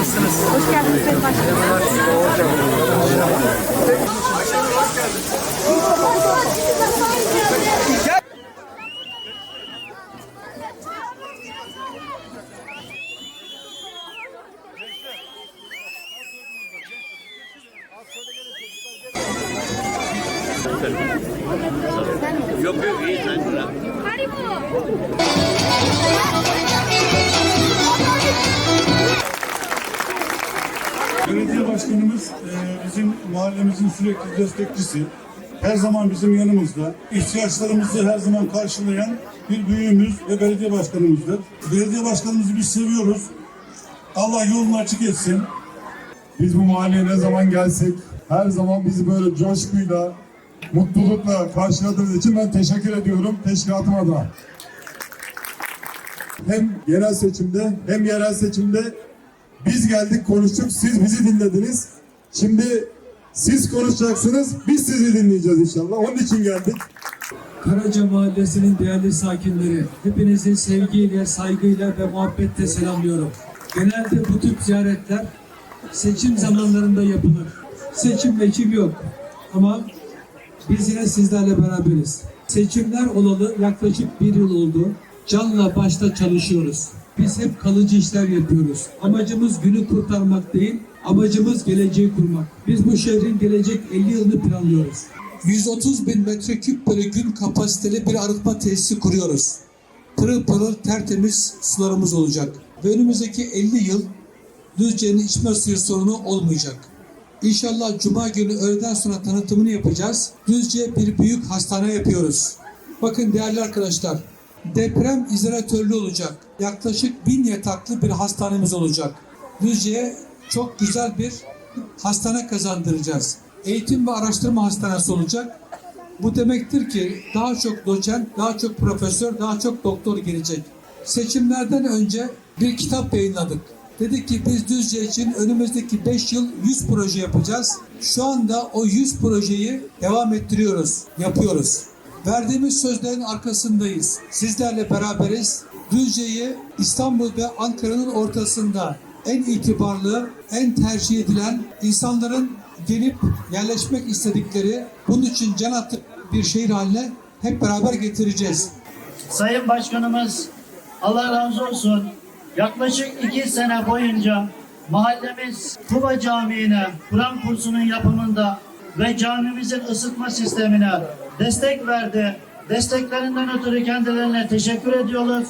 Nasılsınız? Hoş geldiniz Sayın Başkanım. Yok yok iyi sen de. Bizim mahallemizin sürekli destekçisi. Her zaman bizim yanımızda. İhtiyaçlarımızı her zaman karşılayan bir büyüğümüz ve belediye başkanımızdır. Belediye başkanımızı biz seviyoruz. Allah yolunu açık etsin. Biz bu mahalleye ne zaman gelsek her zaman bizi böyle coşkuyla, mutlulukla karşıladığınız için ben teşekkür ediyorum teşkilatım adına. Hem genel seçimde hem yerel seçimde biz geldik konuştuk, siz bizi dinlediniz. Şimdi siz konuşacaksınız, biz sizi dinleyeceğiz inşallah. Onun için geldik. Karaca Mahallesi'nin değerli sakinleri, hepinizi sevgiyle, saygıyla ve muhabbetle selamlıyorum. Genelde bu tip ziyaretler seçim zamanlarında yapılır. Seçim meçim yok ama biz yine sizlerle beraberiz. Seçimler olalı yaklaşık bir yıl oldu. Canla başta çalışıyoruz. Biz hep kalıcı işler yapıyoruz. Amacımız günü kurtarmak değil, amacımız geleceği kurmak. Biz bu şehrin gelecek 50 yılını planlıyoruz. 130 bin metreküp bölü gün kapasiteli bir arıtma tesisi kuruyoruz. Pırıl pırıl tertemiz sularımız olacak. Ve önümüzdeki 50 yıl Düzce'nin içme suyu sorunu olmayacak. İnşallah Cuma günü öğleden sonra tanıtımını yapacağız. Düzce bir büyük hastane yapıyoruz. Bakın değerli arkadaşlar, deprem izolatörlü olacak. Yaklaşık bin yataklı bir hastanemiz olacak. Düzce'ye çok güzel bir hastane kazandıracağız. Eğitim ve araştırma hastanesi olacak. Bu demektir ki daha çok doçent, daha çok profesör, daha çok doktor gelecek. Seçimlerden önce bir kitap yayınladık. Dedik ki biz Düzce için önümüzdeki 5 yıl 100 proje yapacağız. Şu anda o 100 projeyi devam ettiriyoruz, yapıyoruz. Verdiğimiz sözlerin arkasındayız. Sizlerle beraberiz. Düzce'yi İstanbul ve Ankara'nın ortasında en itibarlı, en tercih edilen insanların gelip yerleşmek istedikleri, bunun için can atıp bir şehir haline hep beraber getireceğiz. Sayın Başkanımız Allah razı olsun yaklaşık iki sene boyunca mahallemiz Kuba Camii'ne Kur'an kursunun yapımında ve camimizin ısıtma sistemine destek verdi. Desteklerinden ötürü kendilerine teşekkür ediyoruz.